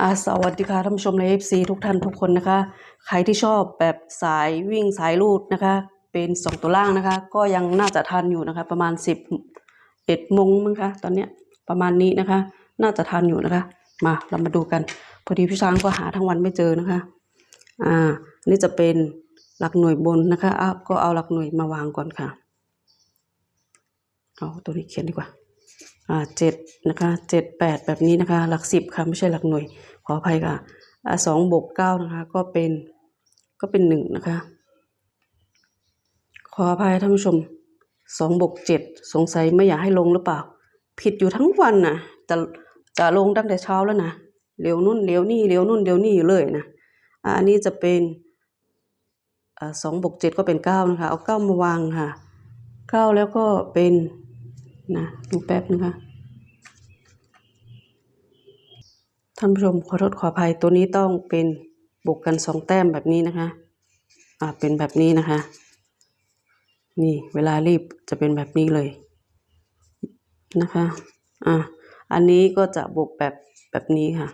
อาสวัสดีค่ะท่านผู้ชมใน FC ทุกท่านทุกคนนะคะ ใครที่ชอบแบบสายวิ่งสายลูดนะคะ เป็นสองตัวล่างนะคะ ก็ยังน่าจะทันอยู่นะคะ ประมาณสิบเอ็ดโมงมั้งคะตอนเนี้ยประมาณนี้นะคะ น่าจะทันอยู่นะคะ มาเรามาดูกัน พอดีพี่ช้างก็หาทั้งวันไม่เจอนะคะอ่าอันนี่จะเป็นหลักหน่วยบนนะคะอะก็เอาหลักหน่วยมาวางก่อนค่ะเอาตัวนี้เขียนดีกว่า เจ็ดนะคะเจ็ดแปดแบบนี้นะคะ หลักสิบค่ะไม่ใช่หลักหน่วย ขออภัยค่ะอ่าสองบวกเก้านะคะ ก็เป็นก็เป็นหนึ่งนะคะ ขออภัยท่านผู้ชมสองบวกเจ็ดสงสัยไม่อยากให้ลงหรือเปล่า ผิดอยู่ทั้งวันนะจะจะลงตั้งแต่เช้าแล้วนะเลี้ยวนู่นเลี้ยวนี่เลี้ยวนู่นเลี้ยวนี่อยู่เลยนะอ่าอันนี้จะเป็นอ่าสองบวกเจ็ดก็เป็นเก้านะคะ เอาเก้ามาวางค่ะเก้าแล้วก็เป็น นะดูแป๊บนะคะท่านผู้ชมขอโทษขออภัยตัวนี้ต้องเป็นบวกกันสองแต้มแบบนี้นะคะ อ่าเป็นแบบนี้นะคะ นี่เวลารีบจะเป็นแบบนี้เลยนะคะ อ่าอันนี้ก็จะบวกแบบแบบนี้ค่ะ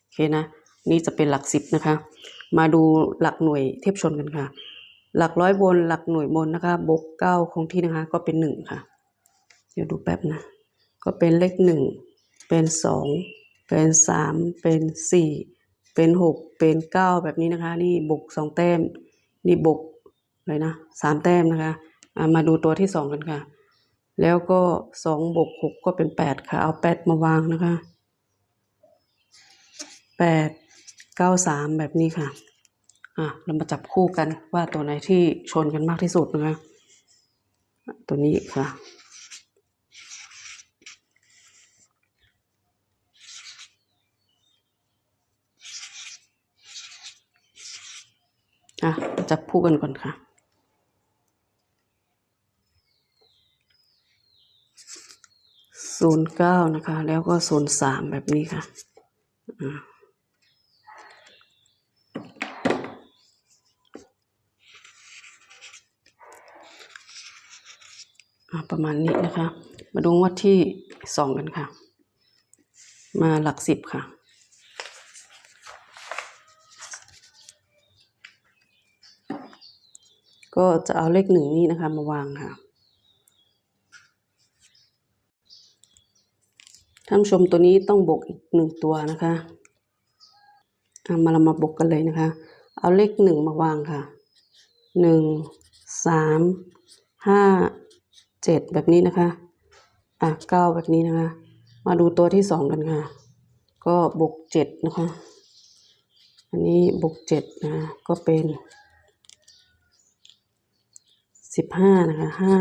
โอเคนะนี่จะเป็นหลักสิบนะคะ มาดูหลักหน่วยเทียบชนกันค่ะ หลักร้อยบนหลักหน่วยบนนะคะบวกเก้าคงที่นะคะ ก็เป็นหนึ่งค่ะ เดี๋ยวดูแป๊บนะ ก็เป็นเลขหนึ่ง เป็นสอง เป็นสาม เป็นสี่ เป็นหก เป็นเก้าแบบนี้นะคะ นี่บวกสองแต้ม นี่บวกอะไรนะสามแต้มนะคะามาดูตัวที่สองกันค่ะ แล้วก็สองบวกหกก็เป็นแปดค่ะ เอาแปดมาวางนะคะแปดเก้าสามแบบนี้ค่ะ อะ เรามาจับคู่กันว่าตัวไหนที่ชนกันมากที่สุดนะคะ ตัวนี้ค่ะ อะจับคู่กันก่อนค่ะ ศูนย์เก้านะคะ แล้วก็ศูนย์สามแบบนี้ค่ะประมาณนี้นะคะ มาดูงวดที่สองกันค่ะ มาหลักสิบค่ะ ก็จะเอาเลขหนึ่งนี่นะคะมาวางค่ะท่านชมตัวนี้ต้องบวกอีกหนึ่งตัวนะคะเอามาเรามาบวกกันเลยนะคะ เอาเลขหนึ่งมาวางค่ะหนึ่งสามห้าเจ็ดแบบนี้นะคะอะเก้าแบบนี้นะคะ มาดูตัวที่สองกันค่ะ ก็บวกเจ็ดนะคะ อันนี้บวกเจ็ดนะคะก็เป็น สิบห้านะคะห้า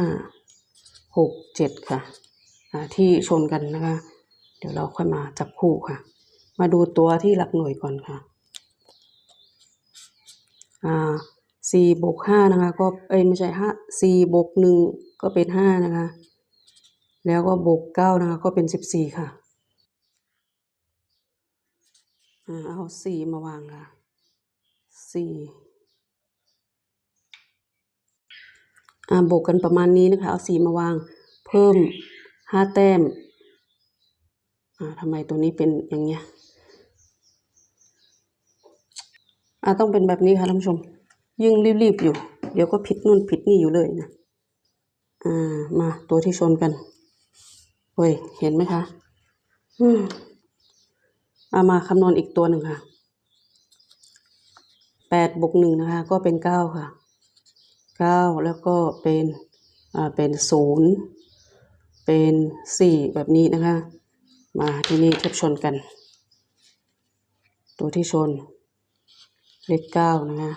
หกเจ็ดค่ะที่ชนกันนะคะ เดี๋ยวเราค่อยมาจับคู่ค่ะ มาดูตัวที่หลักหน่วยก่อนค่ะอ่าสี่บวกห้านะคะ ก็เอ้ยไม่ใช่ห้าสี่บวกหนึ่งก็เป็นห้านะคะ แล้วก็บวกเก้านะคะ ก็เป็นสิบสี่ค่ะอ่าเอาสี่มาวางค่ะสี่อ่า บวกกันประมาณนี้นะคะ เอาสี่มาวางเพิ่มห้าแต้มอ่าทำไมตัวนี้เป็นอย่างเงี้ยอ่าต้องเป็นแบบนี้ค่ะท่านผู้ชม ยิ่งรีบๆอยู่ เดี๋ยวก็ผิดนู่นผิดนี่อยู่เลยนะอ่ามาตัวที่ชนกันเฮ้ยเห็นไหมคะอืมเอามาคำนวณอีกตัวหนึ่งค่ะแปดบวกหนึ่งนะคะ ก็เป็นเก้าค่ะ เก้าแล้วก็เป็นอ่าเป็นศูนย์เป็นสี่แบบนี้นะคะ มาที่นี่เทียบชนกัน ตัวที่ชน เลขเก้านะคะ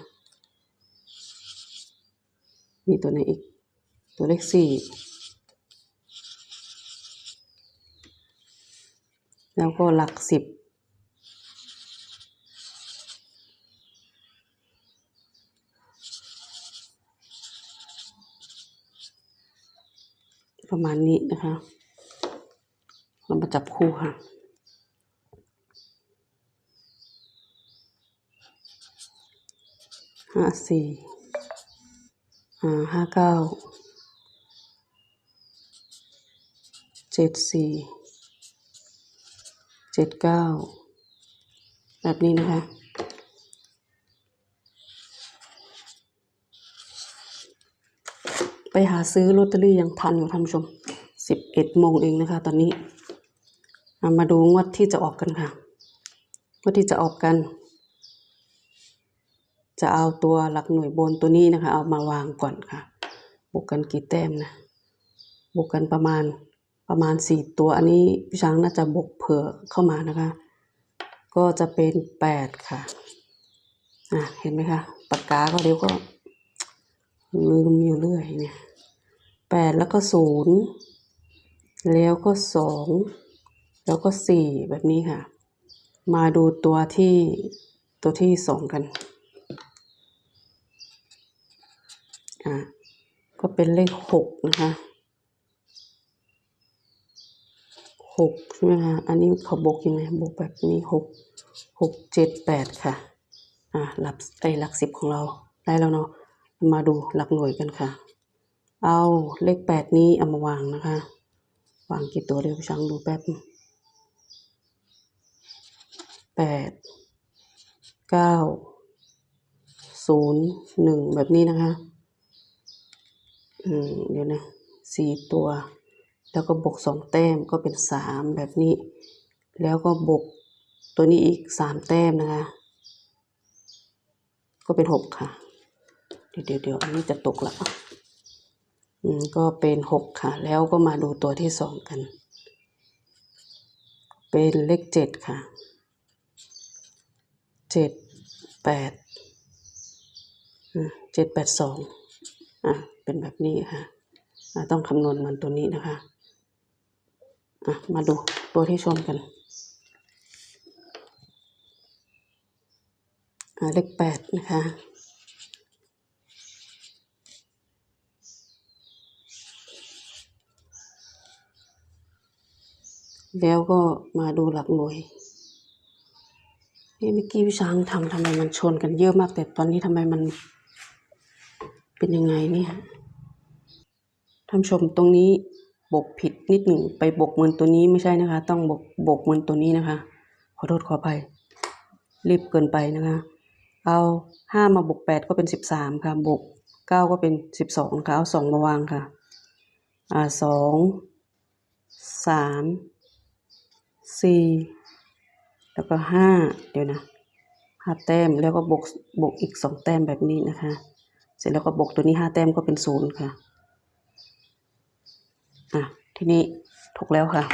มีตัวไหนอีก ตัวเลขสี่แล้วก็หลักสิบ ประมาณนี้นะคะ เรามาจับคู่ค่ะ ห้าสี่อ่าห้าเก้า เจ็ดสี่ เจ็ดเก้า แบบนี้นะคะ ไปหาซื้อลอตเตอรี่ยังทันอยู่ท่านผู้ชมสิบเอ็ดโมงเองนะคะ ตอนนี้มาดูงวดที่จะออกกันค่ะงวดที่จะออกกัน จะเอาตัวหลักหน่วยบนตัวนี้นะคะ เอามาวางก่อนค่ะ บวกกันกี่แต้มนะบวกกันประมาณประมาณสี่ตัวอันนี้พี่ช้างน่าจะบวกเผื่อเข้ามานะคะ ก็จะเป็นแปดค่ะอะเห็นไหมคะปากกาก็เดี๋ยวก็ ลืมอยู่เรื่อยเนี่ยแปดแล้วก็ศูนย์แล้วก็สองแล้วก็สี่แบบนี้ค่ะ มาดูตัวที่ตัวที่สองกันอะก็เป็นเลขหกนะคะหกใช่ไหมคะ อันนี้เขาบวกยังไงบวกแบบนี้หกหกเจ็ดแปดค่ะ อะหลักไอ้หลักสิบของเราได้แล้วเนาะ มาดูหลักหน่วยกันค่ะ เอาเลขแปดนี้เอามาวางนะคะ วางกี่ตัวเดี๋ยวช่างดูแป๊บแปดเก้าศูนย์หนึ่งแบบนี้นะคะ อืมเดี๋ยวนะสี่ตัว แล้วก็บวกสองแต้มก็เป็นสามแบบนี้ แล้วก็บวกตัวนี้อีกสามแต้มนะคะ ก็เป็นหกค่ะ เดี๋ยวเดี๋ยวเดี๋ยวอันนี้จะตกละอืมก็เป็นหกค่ะ แล้วก็มาดูตัวที่สองกัน เป็นเลขเจ็ดค่ะเจ็ดแปดเจ็ดแปดสองอะเป็นแบบนี้ค่ะอะต้องคำนวณมันตัวนี้นะคะอะมาดูตัวที่ชนกันอะเลขแปดนะคะ แล้วก็มาดูหลักหน่วยนี่เมื่อกี้พี่ช้างทำทำไมมันชนกันเยอะมาก แต่ตอนนี้ทำไมมันเป็นยังไงเนี่ยท่านชมตรงนี้บกผิดนิดหนึ่งไปบกเหมือนตัวนี้ไม่ใช่นะคะ ต้องบกบกเหมือนตัวนี้นะคะ ขอโทษขออภัยรีบเกินไปนะคะ เอาห้ามาบกแปดก็เป็นสิบสามค่ะ บกเก้าก็เป็นสิบสองค่ะ เอาสองมาวางค่ะ อ่าสองสาม สี่แล้วก็ห้าเดี๋ยวนะห้าแต้มแล้วก็บวกบวกอีกสองแต้มแบบนี้นะคะ เสร็จแล้วก็บวกตัวนี้ห้าแต้มก็เป็นศูนย์ค่ะอะทีนี้ถูกแล้วค่ะ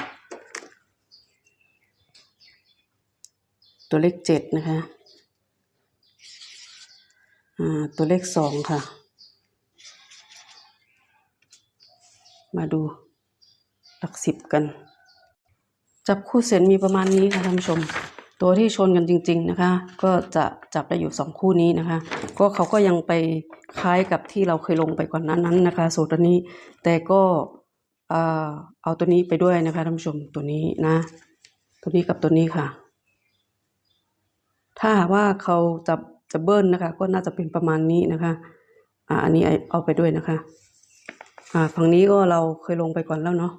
ตัวเลขเจ็ดนะคะอ่าตัวเลขสองค่ะ มาดูหลักสิบกัน จับคู่เส้นมีประมาณนี้ค่ะท่านผู้ชม ตัวที่ชนกันจริง ๆนะคะ ก็จะจับได้อยู่สองคู่นี้นะคะ ก็เขาก็ยังไปคล้ายกับที่เราเคยลงไปก่อนนั้นนั้นนะคะสูตรตัวนี้ แต่ก็เออเอาตัวนี้ไปด้วยนะคะท่านผู้ชมตัวนี้นะ ตัวนี้กับตัวนี้ค่ะ ถ้าหากว่าเขาจะจะเบิ้ลนะคะ ก็น่าจะเป็นประมาณนี้นะคะอ่าอันนี้เอาไปด้วยนะคะ อ่าฝั่งนี้ก็เราเคยลงไปก่อนแล้วเนาะ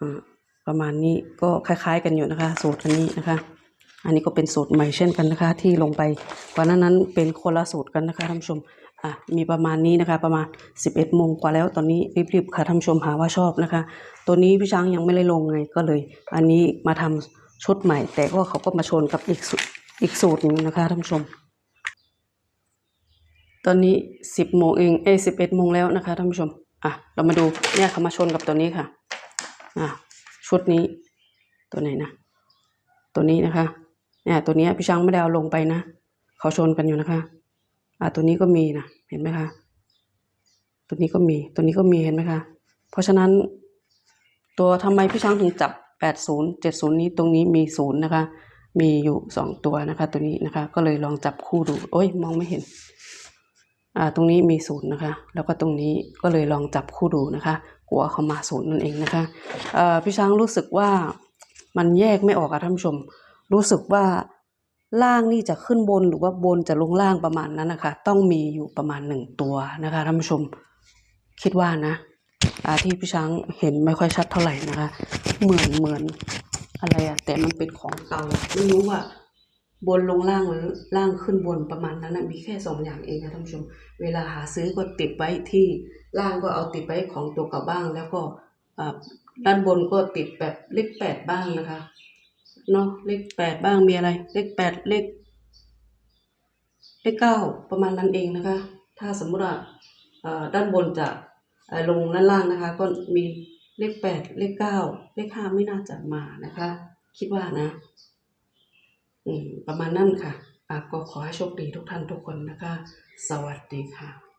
อ่า ประมาณนี้ก็คล้าย ๆ กันอยู่นะคะ สูตรอันนี้นะคะ อันนี้ก็เป็นสูตรใหม่เช่นกันนะคะ ที่ลงไปก่อนหน้านั้นเป็นคนละสูตรกันนะคะท่านผู้ชมอะมีประมาณนี้นะคะ ประมาณ 11โมงกว่าแล้วตอนนี้รีบๆค่ะท่านผู้ชมหาว่าชอบนะคะ ตัวนี้พี่ช้างยังไม่ได้ลงไงก็เลย อันนี้มาทำชุดใหม่ แต่ก็เขาก็มาชนกับอีกสูตรอีกสูตรหนึงนะคะท่านผู้ชม ตอนนี้ 10โมงเองเอ้ย11โมงแล้วนะคะท่านผู้ชมอะเรามาดูเนี่ยเขามาชนกับตัวนี้ค่ะอะ ชุดนี้ตัวไหนนะ ตัวนี้นะคะ เนี่ย ตัวนี้พี่ช้างไม่ได้เอาลงไปนะเขาชนกันอยู่นะคะ อะตัวนี้ก็มีนะเห็นไหมคะตัวนี้ก็มี ตัวนี้ก็มีเห็นไหมคะ เพราะฉะนั้น ตัวทำไมพี่ช้างถึงจับ80 70 นี้ตรงนี้มีศูนย์นะคะ มีอยู่สองตัวนะคะ ตัวนี้นะคะ ก็เลยลองจับคู่ดู โอ้ยมองไม่เห็น ตรงนี้มีศูนย์นะคะ แล้วก็ตรงนี้ก็เลยลองจับคู่ดูนะคะกัวเขามาศูนย์นั่นเองนะคะพี่ช้างรู้สึกว่ามันแยกไม่ออกอะท่านผู้ชม รู้สึกว่าล่างนี่จะขึ้นบนหรือว่าบนจะลงล่างประมาณนั้นนะคะ ต้องมีอยู่ประมาณหนึ่งตัวนะคะท่านผู้ชมคิดว่านะอาที่พี่ช้างเห็นไม่ค่อยชัดเท่าไหร่นะคะ เหมือนเหมือนอะไรอะแต่มันเป็นของเก่าไม่รู้ว่า บนลงล่างหรือล่างขึ้นบนประมาณนั้นนะมีแค่สองอย่างเองนะท่านผู้ชม เวลาหาซื้อก็ติดไว้ที่ล่างก็เอาติดไว้ของตัวเก่าบ้าง แล้วก็ด้านบนก็ติดแบบเลขแปดบ้างนะคะเนาะเลขแปดบ้างมีอะไร เลขแปดเลขเลขเก้าประมาณนั้นเองนะคะ ถ้าสมมุติว่าด้านบนจะลงด้านล่างนะคะ ก็มีเลขแปดเลขเก้าเลขห้าไม่น่าจะมานะคะ คิดว่านะ ประมาณนั้นค่ะอะก็ขอให้โชคดีทุกท่านทุกคนนะคะ สวัสดีค่ะ